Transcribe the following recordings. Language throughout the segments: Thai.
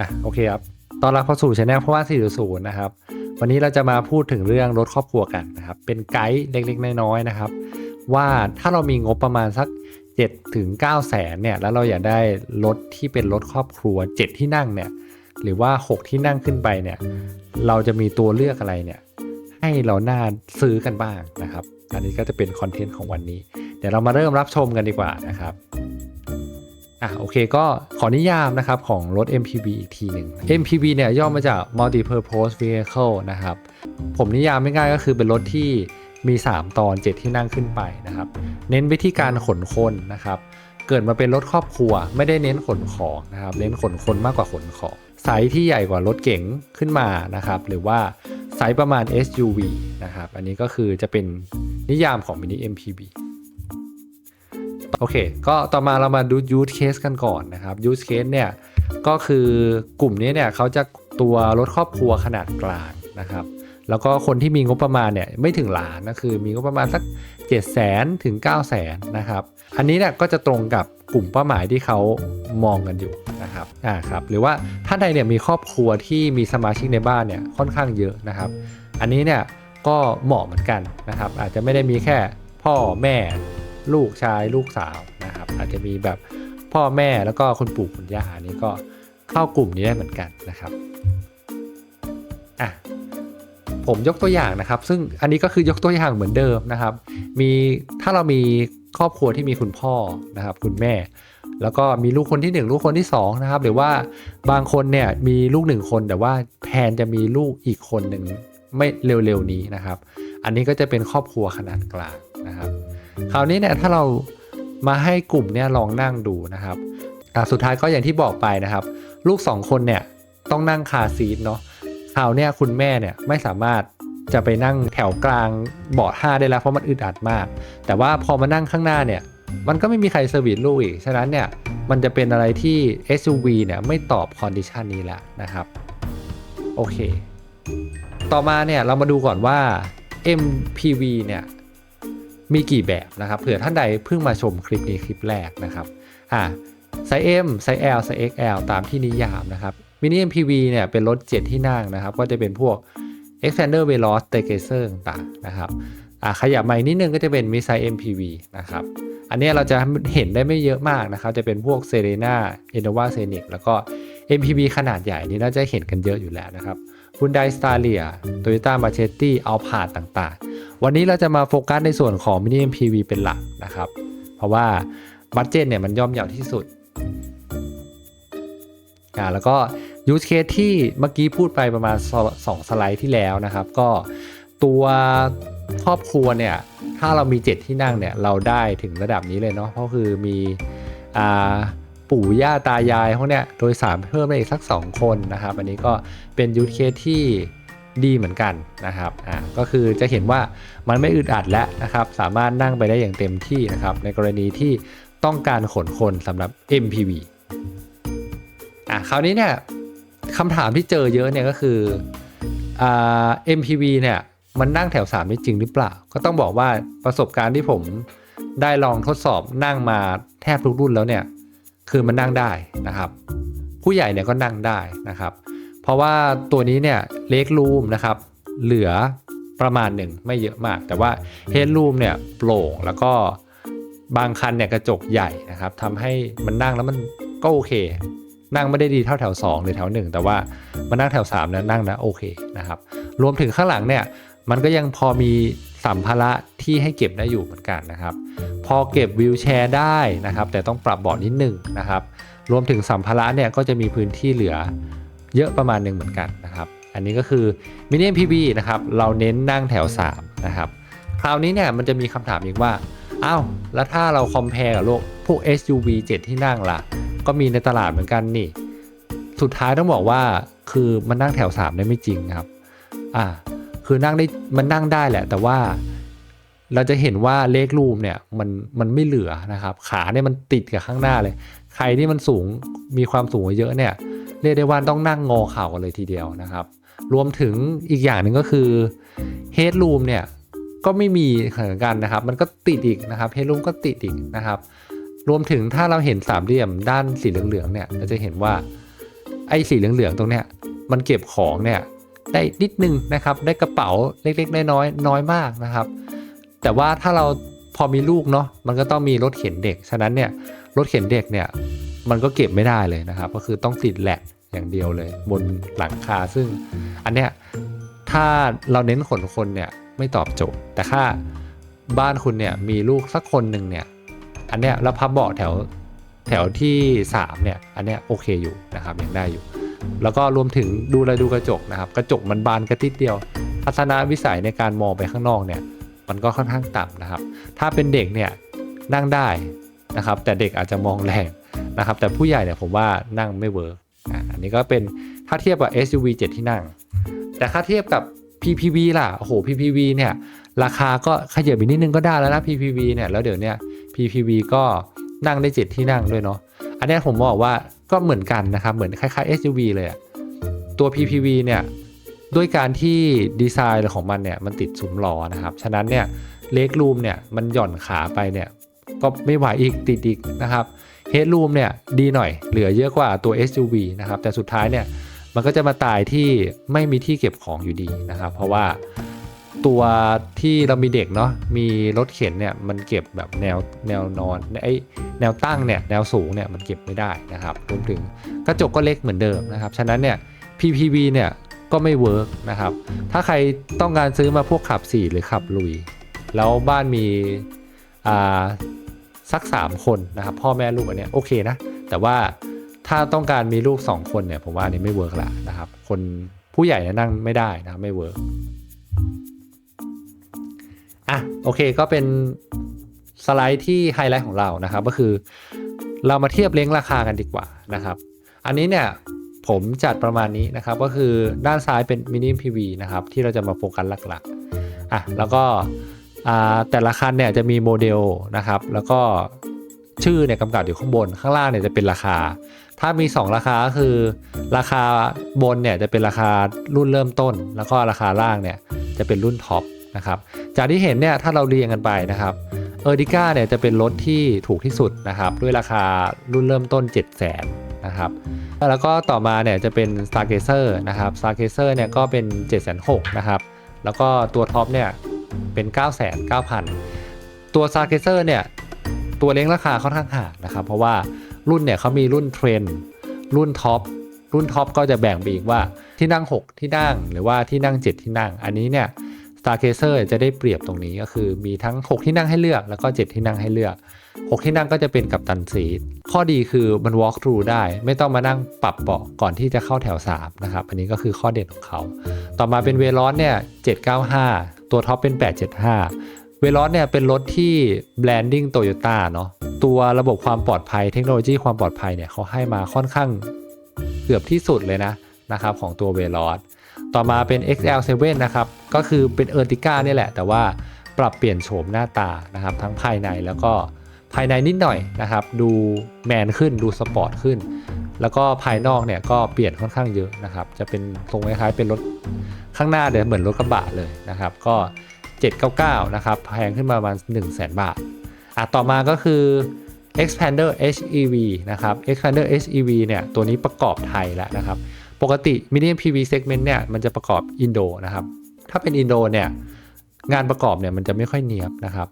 อะโอเคครับตอนรับเข้าสู่ช anel เพราะว่า 4.0 นะครับ วันนี้เราจะมาพูดถึงเรื่องรถครอบครัวกันนะครับ เป็นไกด์เล็กๆ น้อยๆนะครับ ว่าถ้าเรามีงบประมาณสัก7ถึง9แสนเนี่ยแล้วเราอยากได้รถที่เป็นรถครอบครัว 7 ที่นั่งเนี่ยหรือว่า 6 ที่นั่งขึ้นไปเนี่ยเราจะมีตัวเลือกอะไรเนี่ยให้เราน่าซื้อกันบ้างนะครับ อันนี้ก็จะเป็นคอนเทนต์ของวันนี้ เดี๋ยวเรามาเริ่มรับชมกันดีกว่านะครับ อะโอเคก็ขอนิยามนะครับของรถ MPV อีกทีหนึ่ง MPV เนี่ยย่อมาจาก Multi-Purpose Vehicle นะครับ ผมนิยามไม่ง่ายก็คือเป็นรถที่มี 3 ตอน 7 ที่นั่งขึ้นไปนะครับ เน้นไปที่การขนคนนะครับ เกิดมาเป็นรถครอบครัว ไม่ได้เน้นขนของนะครับ เน้นขนคนมากกว่าขนของ ไซส์ที่ใหญ่กว่ารถเก๋งขึ้นมานะครับ หรือว่าไซส์ประมาณ SUV นะครับ อันนี้ก็คือจะเป็นนิยามของ Mini MPV โอเค ก็ต่อมาเรามาดู use case กันก่อนนะครับ use case เนี่ยก็คือกลุ่มนี้เนี่ยเขาจะตัวรถครอบครัวขนาดกลางนะครับ แล้วก็คนที่มีงบประมาณเนี่ยไม่ถึงล้านนะคือมีงบประมาณสัก 7 0 0 0 0 0ถึง 9 0 0 0 0นะครับ อันนี้เนี่ยก็จะตรงกับกลุ่มเป้าหมายที่เขามองกันอยู่นะครับอ่าครับหรือว่าท่านใดเนี่ยมีครอบครัวที่มีสมาชิกในบ้านเนี่ยค่อนข้างเยอะนะครับ อันนี้เนี่ยก็เหมาะเหมือนกันนะครับ อาจจะไม่ได้มีแค่พ่อแม่ ลูกชายลูกสาวนะครับ อาจจะมีแบบพ่อแม่แล้วก็คุณปู่คุณย่าอันนี้ก็เข้ากลุ่มนี้ได้เหมือนกันนะครับอะผมยกตัวอย่างนะครับ ซึ่งอันนี้ก็คือยกตัวอย่างเหมือนเดิมนะครับ มีถ้าเรามีครอบครัวที่มีคุณพ่อนะครับ คุณแม่ แล้วก็มีลูกคนที่ 1 ลูกคนที่2นะครับ หรือว่าบางคนเนี่ยมีลูกหนึ่งคน แต่ว่าแพนจะมีลูกอีกคนหนึ่งไม่เร็วๆนี้นะครับ อันนี้ก็จะเป็นครอบครัวขนาดกลางนะครับ คราวนี้เนี่ยถ้าเรามาให้กลุ่มเนี่ยลองนั่งดูนะครับอ่สุดท้ายก็อย่างที่บอกไปนะครับ ลูก 2 คนเนี่ยต้องนั่งคาซีทเนาะคราวเนี่ยคุณแม่เนี่ยไม่สามารถจะไปนั่งแถวกลางเบาะห้าได้แล้วเพราะมันอึดอัดมาก แต่ว่าพอมานั่งข้างหน้าเนี่ยมันก็ไม่มีใครเซอร์วิสลูกอีก ฉะนั้นเนี่ยมันจะเป็นอะไรที่ SUV เนี่ยไม่ตอบคอนดิชันนี้แล้วนะครับ โอเค ต่อมาเนี่ยเรามาดูก่อนว่า MPV เนี่ย มีกี่แบบนะครับ เผื่อท่านใดเพิ่งมาชมคลิปนี้คลิปแรกนะครับอ่าไซส์ M ไซส์ L ไซส์ XL ตามที่นิยามนะครับมินิ MPV เนี่ยเป็นรถ 7 ที่นั่งนะครับ ก็จะเป็นพวก Expander Veloz t e g a z e r ต่างๆนะครับอ่าขยับมาอีกนิดนึงก็จะเป็นมิไซ MPV นะครับ อันนี้เราจะเห็นได้ไม่เยอะมากนะครับ จะเป็นพวก Serena Innova Scenic แล้วก็ MPV ขนาดใหญ่นี่น่าจะเห็นกันเยอะอยู่แล้วนะครับ Hyundai Staria Toyota Machetti Alphard ต่างๆ วันนี้เราจะมาโฟกัสในส่วนของ Mini MPV เป็นหลักนะครับ เพราะว่าบัตเจ็ตเนี่ยมันย่อมเยาวที่สุดอ่าแล้วก็ use case ที่เมื่อกี้พูดไปประมาณ 2 สไลด์ที่แล้วนะครับ ก็ตัวครอบครัวเนี่ยถ้าเรามี 7 ที่นั่งเนี่ยเราได้ถึงระดับนี้เลยเนาะก็คือมีอ่า ปู่ย่าตายายพวกเนี้ยโดยสารเพิ่มได้อีกสัก 2 คนนะครับ อันนี้ก็เป็นยู e เคสที่ดีเหมือนกันนะครับ อ่า ก็คือจะเห็นว่ามันไม่อึดอัดแล้วนะครับ สามารถนั่งไปได้อย่างเต็มที่นะครับ ในกรณีที่ต้องการขนคนสำหรับ MPV อะคราวนี้เนี่ยคำถามที่เจอเยอะเนี่ยก็คืออ่า MPV เนี่ยมันนั่งแถว 3 ได้จริงหรือเปล่า ก็ต้องบอกว่าประสบการณ์ที่ผมได้ลองทดสอบนั่งมาแทบทุกรุ่นแล้วเนี่ย คือมันนั่งได้นะครับ ผู้ใหญ่เนี่ยก็นั่งได้นะครับ เพราะว่าตัวนี้เนี่ยเล็กรูมนะครับเหลือประมาณหนึ่งไม่เยอะมาก แต่ว่าเฮดรูมเนี่ยโปร่งแล้วก็บางคันเนี่ยกระจกใหญ่นะครับทำให้มันนั่งแล้วมันก็โอเค นั่งไม่ได้ดีเท่าแถว 2 หรือแถว 1 แต่ว่ามันนั่งแถว3เนี่ยนั่งนะโอเคนะครับรวมถึงข้างหลังเนี่ยมันก็ยังพอมี สัมภาระที่ให้เก็บได้อยู่เหมือนกันนะครับ พอเก็บวิวแชร์ได้นะครับ แต่ต้องปรับเบาะนิดนึงนะครับ รวมถึงสัมภาระเนี่ยก็จะมีพื้นที่เหลือเยอะประมาณหนึ่งเหมือนกันนะครับ อันนี้ก็คือมินิ MPV นะครับ เราเน้นนั่งแถว 3 นะครับ คราวนี้เนี่ยมันจะมีคำถามอีกว่าอ้าวแล้วถ้าเราคอมเพลกับโลกพวก SUV 7 ที่นั่งล่ะ ก็มีในตลาดเหมือนกันนี่ สุดท้ายต้องบอกว่าคือมันนั่งแถว 3 ได้ไม่จริงครับ อ่า คือนั่งได้มันนั่งได้แหละ แต่ว่าเราจะเห็นว่าเลขรูมเนี่ยมันมันไม่เหลือนะครับ ขาเนี่ยมันติดกับข้างหน้าเลย ใครที่มันสูงมีความสูงเยอะเนี่ยเรียกได้ว่าต้องนั่งงอเข่ากันเลยทีเดียวนะครับ รวมถึงอีกอย่างหนึ่งก็คือเฮดรูมเนี่ยก็ไม่มีเหมือนกันนะครับ มันก็ติดอีกนะครับเฮดรูมก็ติดอีกนะครับ รวมถึงถ้าเราเห็นสามเหลี่ยมด้านสีเหลืองๆเนี่ยเราจะเห็นว่าไอ้สีเหลืองๆตรงเนี้ยมันเก็บของเนี่ย ได้นิดนึงนะครับ ได้กระเป๋าเล็กๆน้อยๆน้อยมากนะครับ แต่ว่าถ้าเราพอมีลูกเนาะมันก็ต้องมีรถเข็นเด็ก ฉะนั้นเนี่ยรถเข็นเด็กเนี่ยมันก็เก็บไม่ได้เลยนะครับ ก็คือต้องติดแหลกอย่างเดียวเลย บนหลังคาซึ่งอันเนี้ยถ้าเราเน้นขนคนเนี่ยไม่ตอบโจทย์ แต่ถ้าบ้านคุณเนี่ยมีลูกสักคนหนึ่งเนี่ยอันเนี้ยแล้วพับเบาะแถวแถวที่ 3เนี่ยอันเนี้ยโอเคอยู่นะครับยังได้อยู่ แล้วก็รวมถึงดูแลดูกระจกนะครับ กระจกมันบานกระติดเดียวทัศนวิสัยในการมองไปข้างนอกเนี่ย มันก็ค่อนข้างต่ำนะครับ ถ้าเป็นเด็กเนี่ยนั่งได้นะครับ แต่เด็กอาจจะมองแรงนะครับ แต่ผู้ใหญ่เนี่ยผมว่านั่งไม่เวิร์กอันนี้ก็เป็นถ้าเทียบกับ SUV 7 ที่นั่ง แต่ถ้าเทียบกับ PPV ล่ะโอ้โห PPV เนี่ยราคาก็ขยับอีกนิดนึงก็ได้แล้วนะ PPV เนี่ยแล้วเดี๋ยวเนี้ย PPV ก็นั่งได้ 7 ที่นั่งด้วยเนาะอันนี้ผมบอกว่า ก็เหมือนกันนะครับ เหมือนคล้ายๆ SUV เลยอะตัว PPV เนี่ยด้วยการที่ดีไซน์ของมันเนี่ยมันติดซุ้มล้อนะครับ ฉะนั้นเนี่ยเลกรูมเนี่ยมันหย่อนขาไปเนี่ยก็ไม่ไหวอีกติดอีกนะครับเฮดรูมเนี่ยดีหน่อยเหลือเยอะกว่าตัว SUV นะครับแต่สุดท้ายเนี่ยมันก็จะมาตายที่ไม่มีที่เก็บของอยู่ดีนะครับ เพราะว่า ตัวที่เรามีเด็กเนาะมีรถเข็นเนี่ยมันเก็บแบบแนวแนวนอนไอแนวตั้งเนี่ยแนวสูงเนี่ยมันเก็บไม่ได้นะครับรวมถึงกระจกก็เล็กเหมือนเดิมนะครับฉะนั้นเนี่ย PPV เนี่ยก็ไม่เวิร์กนะครับถ้าใครต้องการซื้อมาพวกขับ 4 หรือขับลุย แล้วบ้านมีอ่าสัก 3 คนนะครับพ่อแม่ลูกอันเนี้ยโอเคนะแต่ว่าถ้าต้องการมีลูก 2 คนเนี่ยผมว่าอันนี้ไม่เวิร์กละนะครับคนผู้ใหญ่นั่งไม่ได้นะไม่เวิร์ก อะโอเคก็เป็นสไลด์ที่ไฮไลท์ของเรานะครับ ก็คือ เรามาเทียบเลี้ยงราคากันดีกว่านะครับ อันนี้เนี่ยผมจัดประมาณนี้นะครับ ก็คือด้านซ้ายเป็นมินิ PV นะครับ ที่เราจะมาโฟกัสหลักๆอะแล้วก็แต่ละคันเนี่ยจะมีโมเดลนะครับ แล้วก็ชื่อเนี่ยกำกับอยู่ข้างบน ข้างล่างเนี่ยจะเป็นราคา ถ้ามี 2 ราคาก็คือ ราคาบนเนี่ยจะเป็นราคารุ่นเริ่มต้น แล้วก็ราคาล่างเนี่ยจะเป็นรุ่นท็อป นะครับจากที่เห็นเนี่ยถ้าเราเรียงกันไปนะครับเออร์ดิก้าเนี่ยจะเป็นรถที่ถูกที่สุดนะครับด้วยราคารุ่นเริ่มต้น 7 0 0 0 0 0นะครับแล้วก็ต่อมาเนี่ยจะเป็น Stargazer นะครับ Stargazer เนี่ยก็เป็น 7 6 0 0 0นะครับแล้วก็ตัวท็อปเนี่ยเป็น 9 9 0 0 0 ตัว Stargazer เนี่ยตัวเล้งราคาค่อนข้างห่างนะครับ เพราะว่ารุ่นเนี่ยเขามีรุ่นเทรนรุ่นท็อปรุ่นท็อปก็จะแบ่งไปอีกว่าที่นั่ง 6 ที่นั่งหรือว่าที่นั่ง 7 ที่นั่ง อันนี้เนี่ย Stargazer จะได้เปรียบตรงนี้ก็คือมีทั้ง 6 ที่นั่งให้เลือกแล้วก็ 7 ที่นั่งให้เลือก 6 ที่นั่งก็จะเป็นกับตันซีทข้อดีคือมัน walk through ได้ ไม่ต้องมานั่งปรับเบาะก่อนที่จะเข้าแถว 3 นะครับ อันนี้ก็คือข้อเด่นของเขา ต่อมาเป็นเวลอนเนี่ย 795 ตัวท็อปเป็น 875เวลอนเนี่ยเป็นรถที่ branding Toyota เนาะตัวระบบความปลอดภัยเทคโนโลยีความปลอดภัยเนี่ยเขาให้มาค่อนข้างเกือบที่สุดเลยนะนะครับของตัวเวลอน ต่อมาเป็น XL7 นะครับก็คือเป็นเออร์ติก้านี่แหละ แต่ว่าปรับเปลี่ยนโฉมหน้าตานะครับ ทั้งภายในแล้วก็ภายในนิดหน่อยนะครับ ดูแมนขึ้นดูสปอร์ตขึ้น แล้วก็ภายนอกเนี่ยก็เปลี่ยนค่อนข้างเยอะนะครับ จะเป็นทรงคล้ายๆเป็นรถข้างหน้าเดี๋ยวเหมือนรถกระบะเลยนะครับ ก็ 799 นะครับแพงขึ้นมาประมาณ 1 0 0 0 0แบาทอะต่อมาก็คือ Expander HEV นะครับ Expander HEV เนี่ยตัวนี้ประกอบไทยแล้วนะครับ ปกติ Medium PV segment เนี่ยมันจะประกอบอินโดนะครับ ถ้าเป็นอินโดเนี่ยงานประกอบเนี่ยมันจะไม่ค่อยเนียบนะครับ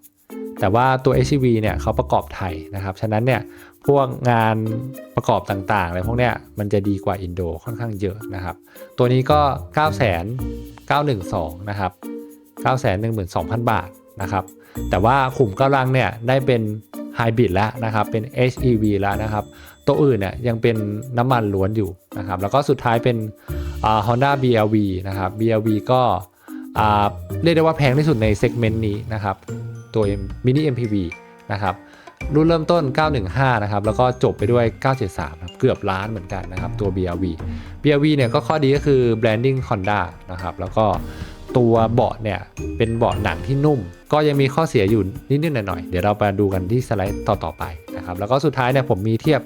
แต่ว่าตัว HEV เนี่ยเขาประกอบไทยนะครับ ฉะนั้นเนี่ยพวกงานประกอบต่างๆอะไรพวกเนี้ยมันจะดีกว่าอินโดค่อนข้างเยอะนะครับ ตัวนี้ก็ 9 9 1 2 นะครับ 9 1 2 0 0 0 บาทนะครับ แต่ว่าขุมกำลังเนี่ยได้เป็น ไฮบริดแล้วนะครับ เป็น HEV แล้วนะครับ ตัวอื่นเนี่ยยังเป็นน้ำมันล้วนอยู่นะครับ แล้วก็สุดท้ายเป็นอ่า Honda BRV นะครับ BRV ก็เรียกได้ว่าแพงที่สุดในเซกเมนต์นี้นะครับ ตัว Mini MPV นะครับรุ่นเริ่มต้น 915 นะครับ แล้วก็จบไปด้วย 973ครับเกือบล้านเหมือนกันนะครับ ตัว BRV BRV เนี่ยก็ข้อดีก็คือ branding Honda นะครับ แล้วก็ ตัวเบาะเนี่ยเป็นเบาะหนังที่นุ่ม ก็ยังมีข้อเสียอยู่นิดๆหน่อยๆเดี๋ยวเราไปดูกันที่สไลด์ต่อๆไปนะครับแล้วก็สุดท้ายเนี่ยผมมีเทียบ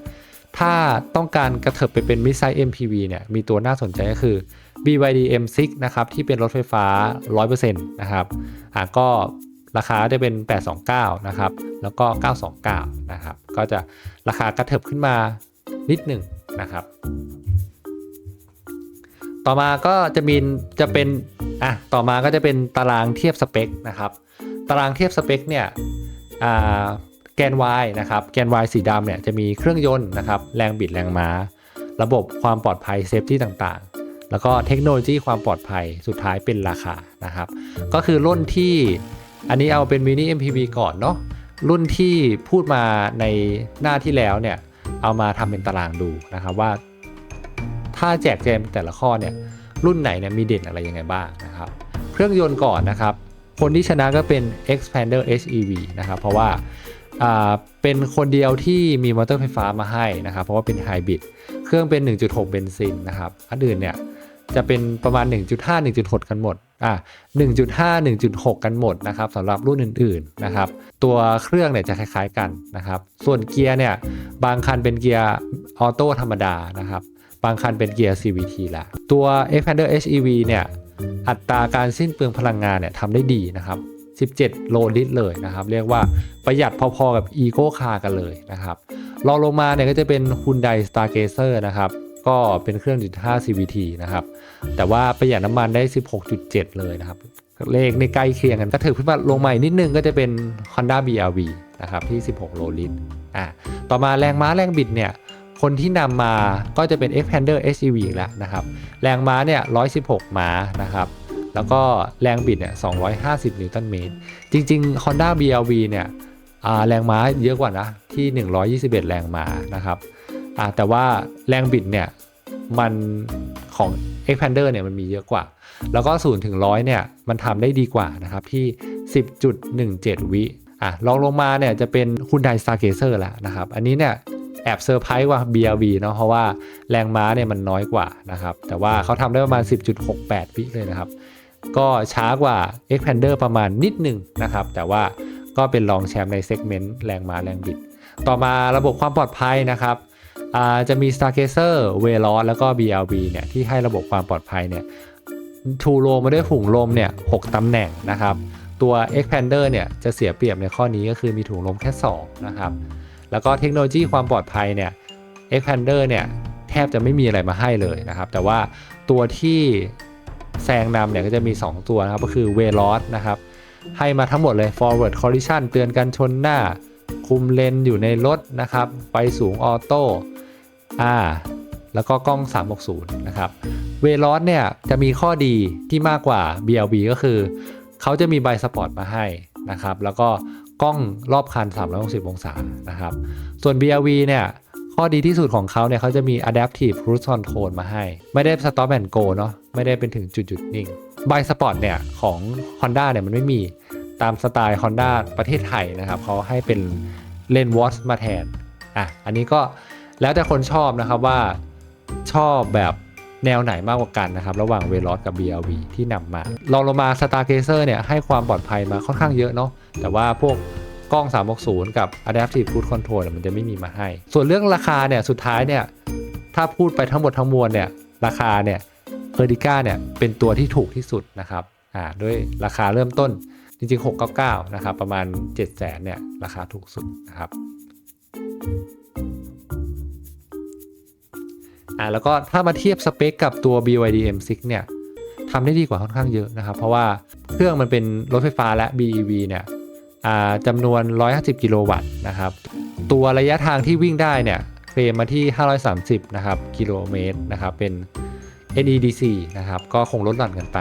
ถ้าต้องการกระเถิบไปเป็น mid size MPV เนี่ยมีตัวน่าสนใจก็คือ BYD M6 นะครับที่เป็นรถไฟฟ้า 100%นะครับอะก็ราคาจะเป็น 829 นะครับ แล้วก็ 929 นะครับ ก็จะราคากระเถิบขึ้นมานิดหนึ่งนะครับ ต่อมาก็จะมีจะเป็นอะต่อมาก็จะเป็นตารางเทียบสเปคนะครับ ตารางเทียบสเปคเนี่ยอ่าแกน Y นะครับ แกน Y สีดำเนี่ยจะมีเครื่องยนต์นะครับ แรงบิดแรงม้า ระบบความปลอดภัยเซฟตี้ต่างๆ แล้วก็เทคโนโลยีความปลอดภัยสุดท้ายเป็นราคานะครับ ก็คือรุ่นที่อันนี้เอาเป็นมินิ MPV ก่อนเนาะรุ่นที่พูดมาในหน้าที่แล้วเนี่ย เอามาทำเป็นตารางดูนะครับว่า ถ้าแจกแจงแต่ละข้อเนี่ยรุ่นไหนเนี่ยมีเด่นอะไรยังไงบ้างนะครับเครื่องยนต์ก่อนนะครับ คนที่ชนะก็เป็น Expander HEV นะครับเพราะว่าเป็นคนเดียวที่มีมอเตอร์ไฟฟ้ามาให้นะครับ เพราะว่าเป็นไฮบริดเครื่องเป็น 1.6 เบนซินนะครับอันอื่นเนี่ยจะเป็นประมาณ 1.5 1.6 กันหมด อะ1.5 1.6 กันหมดนะครับสำหรับรุ่นอื่นๆนะครับ ตัวเครื่องเนี่ยจะคล้ายๆกันนะครับ ส่วนเกียร์เนี่ยบางคันเป็นเกียร์ออโต้ธรรมดานะครับ บางคันเป็นเกียร์ CVT ละตัว Expander HEV เนี่ยอัตราการสิ้นเปลืองพลังงานเนี่ยทำได้ดีนะครับ 17 โลลิตรเลยนะครับ เรียกว่าประหยัดพอๆกับ Eco Car กันเลยนะครับรองลงมาเนี่ยก็จะเป็น Hyundai Stargazer นะครับก็เป็นเครื่อง1.5 CVT นะครับ แต่ว่าประหยัดน้ำมันได้ 16.7 เลยนะครับ เลขในใกล้เคียงกันก็ถือขึ้นมาลงใหม่นิดนึงก็จะเป็น Honda BRV นะครับที่ 16 โลลิตรอะต่อมาแรงม้าแรงบิดเนี่ย คนที่นำมาก็จะเป็น Expander HEV อีกแล้วนะครับ แรงม้าเนี่ย 116 ม้านะครับ แล้วก็แรงบิดเนี่ย 250 นิวตันเมตร จริง ๆ Honda BRV เนี่ยอ่าแรงม้าเยอะกว่านะ ที่ 121 แรงม้านะครับแต่ว่าแรงบิดเนี่ย มันของ Expander เนี่ยมันมีเยอะกว่า แล้วก็0ถึง100 เนี่ย มันทำได้ดีกว่านะครับที่ 10.17 วิอะลองลงมาเนี่ยจะเป็น Hyundai Stargazer แล้วนะครับ อันนี้เนี่ย แอบเซอร์ไพรส์กว่า BRV เนาะเพราะว่าแรงม้าเนี่ยมันน้อยกว่านะครับ แต่ว่าเขาทำได้ประมาณ 10.68 วิเลยนะครับ ก็ช้ากว่า Expander ประมาณนิดหนึ่งนะครับ แต่ว่าก็เป็นรองแชมป์ในเซกเมนต์แรงม้าแรงบิด ต่อมาระบบความปลอดภัยนะครับจะมี Stargazer v e l o s แล้วก็ BRV เนี่ยที่ให้ระบบความปลอดภัยเนี่ยทูโลมาด้วยถุงลมเนี่ย6ตำแหน่งนะครับ ตัว Expander เนี่ยจะเสียเปรียบในข้อนี้ก็คือมีถุงลมแค่ 2 นะครับ แล้วก็เทคโนโลยีความปลอดภัยเนี่ย Expander เนี่ยแทบจะไม่มีอะไรมาให้เลยนะครับ แต่ว่าตัวที่แซงนำเนี่ยก็จะมี 2 ตัวนะครับ ก็คือ v e l o s นะครับ ให้มาทั้งหมดเลย forward collision เตือนกันชนหน้า คุมเลนอยู่ในรถนะครับไฟสูงออโต้อ่าแล้วก็กล้อง 360 นะครับเวลอสเนี่ยจะมีข้อดีที่มากกว่า BLB ก็คือ เขาจะมีใบสปอร์ตมาให้นะครับ แล้วก็ กล้องรอบคัน 360 องศานะครับ ส่วน BLV เนี่ย ข้อดีที่สุดของเขาเนี่ยเขาจะมี Adaptive Cruise Control มาให้ ไม่ได้ Stop and Go เนาะไม่ได้เป็นถึงจุดจุดนิ่งใบสปอร์ตเนี่ย ของ Honda เนี่ยมันไม่มีตามสไตล์ Honda ประเทศไทยนะครับเขาให้เป็นเลนวอชมาแทนอะอันนี้ก็แล้วแต่คนชอบนะครับว่าชอบแบบ แนวไหนมากกว่ากันนะครับ ระหว่างเวลอสกับ BLV ที่นำมาลองลงมา Stargazer เนี่ยให้ความปลอดภัยมาค่อนข้างเยอะเนาะแต่ว่าพวกกล้อง 360 กับ Adaptive Cruise Control เนี่ยมันจะไม่มีมาให้ ส่วนเรื่องราคาเนี่ยสุดท้ายเนี่ยถ้าพูดไปทั้งหมดทั้งมวลเนี่ยราคาเนี่ยเ e อร์ดิก้าเนี่ยเป็นตัวที่ถูกที่สุดนะครับอ่าด้วยราคาเริ่มต้นจริงๆ 699 นะครับ ประมาณ 700,000 เนี่ย ราคาถูกสุดนะครับ อ่าแล้วก็ถ้ามาเทียบสเปคกับตัว BYD M6 เนี่ยทำได้ดีกว่าค่อนข้างเยอะนะครับ เพราะว่าเครื่องมันเป็นรถไฟฟ้าและ BEV เนี่ยจำนวน 150 กิโลวัตต์นะครับ ตัวระยะทางที่วิ่งได้เนี่ยเคลมมาที่ 530 นะครับ กิโลเมตรนะครับ เป็น NEDC นะครับ ก็คงลดหลั่นกันไป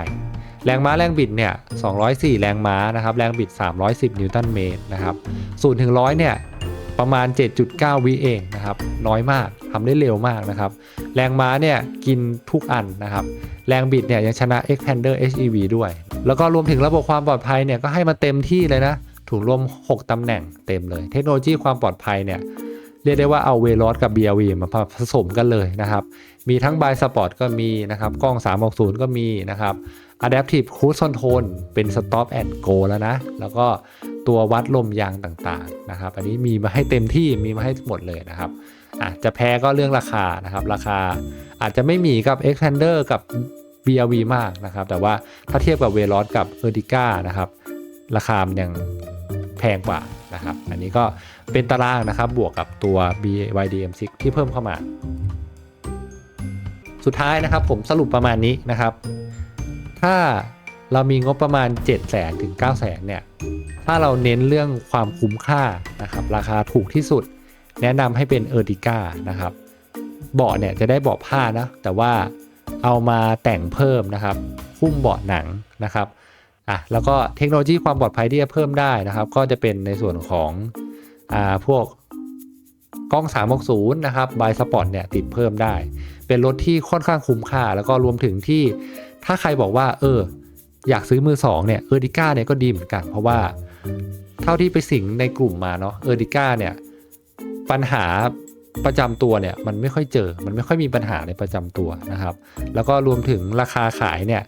แรงม้าแรงบิดเนี่ย 204 แรงม้านะครับ แรงบิด 310 นิวตันเมตรนะครับ0ถึง100 เนี่ย ประมาณ 7.9 วิเองนะครับ น้อยมากทำได้เร็วมากนะครับ แรงม้าเนี่ยกินทุกอันนะครับ แรงบิดเนี่ยยังชนะ Xpander HEV ด้วย แล้วก็รวมถึงระบบความปลอดภัยเนี่ยก็ให้มาเต็มที่เลยนะ ถุงลม 6ตำแหน่งเต็มเลย เทคโนโลยีความปลอดภัยเนี่ยเรียกได้ว่าเอาเวลอสกับ BRV มาผสมกันเลยนะครับ มีทั้งบายสปอร์ตก็มีนะครับ กล้อง 360 ก็มีนะครับ Adaptive Cruise Control เป็น Stop and Go แล้วนะ แล้วก็ตัววัดลมยางต่างๆนะครับ อันนี้มีมาให้เต็มที่มีมาให้หมดเลยนะครับอะจะแพ้ก็เรื่องราคานะครับ ราคาอาจจะไม่มีกับ Expander กับ BRV มากนะครับ แต่ว่าถ้าเทียบกับเวลอสกับ e r t i g a นะครับ ราคามันยังแพงกว่านะครับ อันนี้ก็เป็นตารางนะครับบวกกับตัว BYD M6 ที่เพิ่มเข้ามา สุดท้ายนะครับผมสรุปประมาณนี้นะครับ ถ้าเรามีงบประมาณ 7 0 0 0 0 0ถึง 9 0 0 0 0เนี่ย ถ้าเราเน้นเรื่องความคุ้มค่านะครับ ราคาถูกที่สุด แนะนำให้เป็นเออร์ติก้านะครับ เบาะเนี่ยจะได้เบาะผ้านะ แต่ว่าเอามาแต่งเพิ่มนะครับหุ้มเบาะหนังนะครับอะแล้วก็เทคโนโลยีความปลอดภัยที่จะเพิ่มได้นะครับ ก็จะเป็นในส่วนของอ่าพวก กล้อง 360 นะครับบายสปอร์ตเนี่ยติดเพิ่มได้ เป็นรถที่ค่อนข้างคุ้มค่า แล้วก็รวมถึงที่ถ้าใครบอกว่า เออ อยากซื้อมือสองเนี่ยเออร์ดิก้าเนี่ยก็ดีเหมือนกัน เพราะว่าเท่าที่ไปสิงในกลุ่มมาเนาะเออร์ดิก้าเนี่ยปัญหาประจำตัวเนี่ยมันไม่ค่อยเจอ มันไม่ค่อยมีปัญหาในประจำตัวนะครับ แล้วก็รวมถึงราคาขายเนี่ย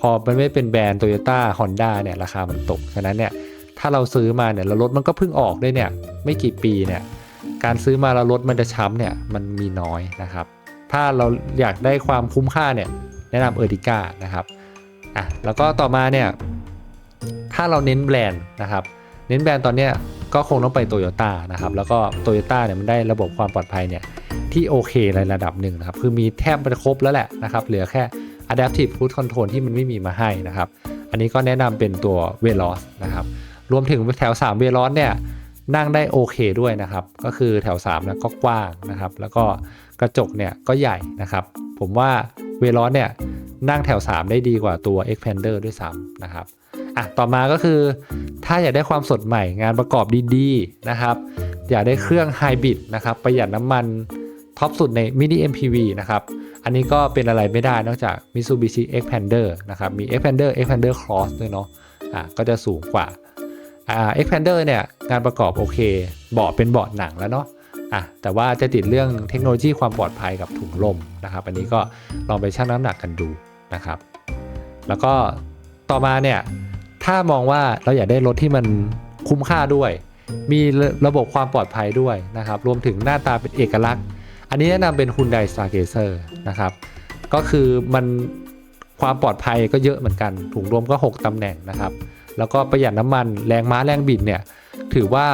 พอมันไม่เป็นแบรนด์โตโยต้าฮอนด้าเนี่ยราคามันตก ฉะนั้นเนี่ยถ้าเราซื้อมาเนี่ยแล้วรถมันก็เพิ่งออกด้วยเนี่ยไม่กี่ปีเนี่ย การซื้อมาแล้วรถมันจะช้ำเนี่ยมันมีน้อยนะครับ ถ้าเราอยากได้ความคุ้มค่าเนี่ยแนะนำเออร์ดิก้านะครับอะแล้วก็ต่อมาเนี่ยถ้าเราเน้นแบรนด์นะครับ เน้นแบรนด์ตอนเนี้ยก็คงต้องไปโตโยต้านะครับ แล้วก็โตโยต้าเนี่ยมันได้ระบบความปลอดภัยเนี่ยที่โอเคในระดับหนึ่งนะครับ คือมีแทบจะครบแล้วแหละนะครับ เหลือแค่ adaptive cruise control ที่มันไม่มีมาให้นะครับ อันนี้ก็แนะนำเป็นตัว Veloz นะครับ รวมถึงแถว3 Veloz เนี่ย นั่งได้โอเคด้วยนะครับ ก็คือแถว3นะก็กว้างนะครับ แล้วก็กระจกเนี่ยก็ใหญ่นะครับ ผมว่า Veloz เนี่ยนั่งแถว 3 ได้ดีกว่าตัว Expander ด้วยซ้ำนะครับอะต่อมาก็คือ ถ้าอยากได้ความสดใหม่งานประกอบดีๆนะครับ อยากได้เครื่องไฮบริดนะครับ ประหยัดน้ำมันท็อปสุดใน Mini MPV นะครับ อันนี้ก็เป็นอะไรไม่ได้นอกจาก Mitsubishi Expander นะครับ มี Expander Expander Cross ด้วยเนาะอะก็จะสูงกว่า อ่า Expander เนี่ยงานประกอบโอเคเบาะเป็นเบาะหนังแล้วเนาะอะแต่ว่าจะติดเรื่องเทคโนโลยีความปลอดภัยกับถุงลมนะครับ อันนี้ก็ลองไปชั่งน้ำหนักกันดูนะครับ แล้วก็ต่อมาเนี่ยถ้ามองว่าเราอยากได้รถที่มันคุ้มค่าด้วย มีระบบความปลอดภัยด้วยนะครับ รวมถึงหน้าตาเป็นเอกลักษณ์ อันนี้แนะนำเป็น Hyundai Stargazer นะครับ ก็คือมันความปลอดภัยก็เยอะเหมือนกันถุงลมก็ 6ตำแหน่งนะครับ แล้วก็ประหยัดน้ำมันแรงม้าแรงบิดเนี่ยถือว่า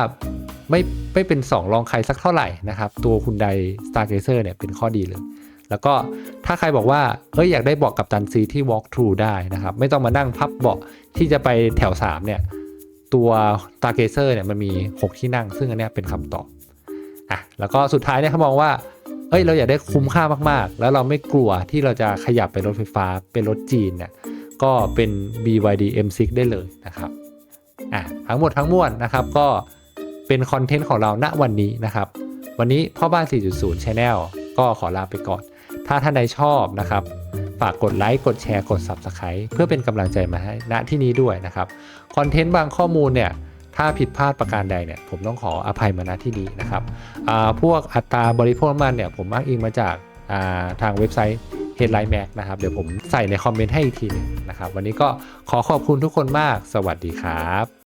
ไม่ไม่เป็น 2 รองใครสักเท่าไหร่นะครับ ตัวคุณได Stargazer เนี่ยเป็นข้อดีเลย แล้วก็ถ้าใครบอกว่าเอ้ยอยากได้เบาะกับตันซีที่ walk through ได้นะครับ ไม่ต้องมานั่งพับเบาะที่จะไปแถว 3 เนี่ย ตัว Stargazer เนี่ยมันมี 6 ที่นั่ง ซึ่งอันนี้เป็นคำตอบอะแล้วก็สุดท้ายเนี่ยเขามองว่าเอ้ยเราอยากได้คุ้มค่ามากๆ แล้วเราไม่กลัวที่เราจะขยับไปรถไฟฟ้าเป็นรถจีนเนี่ย ก็เป็น BYD M6 ได้เลยนะครับอะทั้งหมดทั้งมวลนะครับก็เป็นคอนเทนต์ของเราณวันนี้นะครับ วันนี้พ่อบ้าน 4.0 Channel ก็ขอลาไปก่อน ถ้าท่านใดชอบนะครับ ฝากกดไลค์ กดแชร์ กด Subscribe เพื่อเป็นกำลังใจมาให้ณที่นี้ด้วยนะครับ คอนเทนต์บางข้อมูลเนี่ย ถ้าผิดพลาดประการใดเนี่ย ผมต้องขออภัยมาณที่นี้นะครับอ่าพวกอัตราบริโภคน้ำมันเนี่ย ผมอ้างอิงมาจากาทางเว็บไซต์ Headline Mac นะครับ เดี๋ยวผมใส่ในคอมเมนต์ให้อีกทีหนึงนะครับ วันนี้ก็ขอขอบคุณทุกคนมาก สวัสดีครับ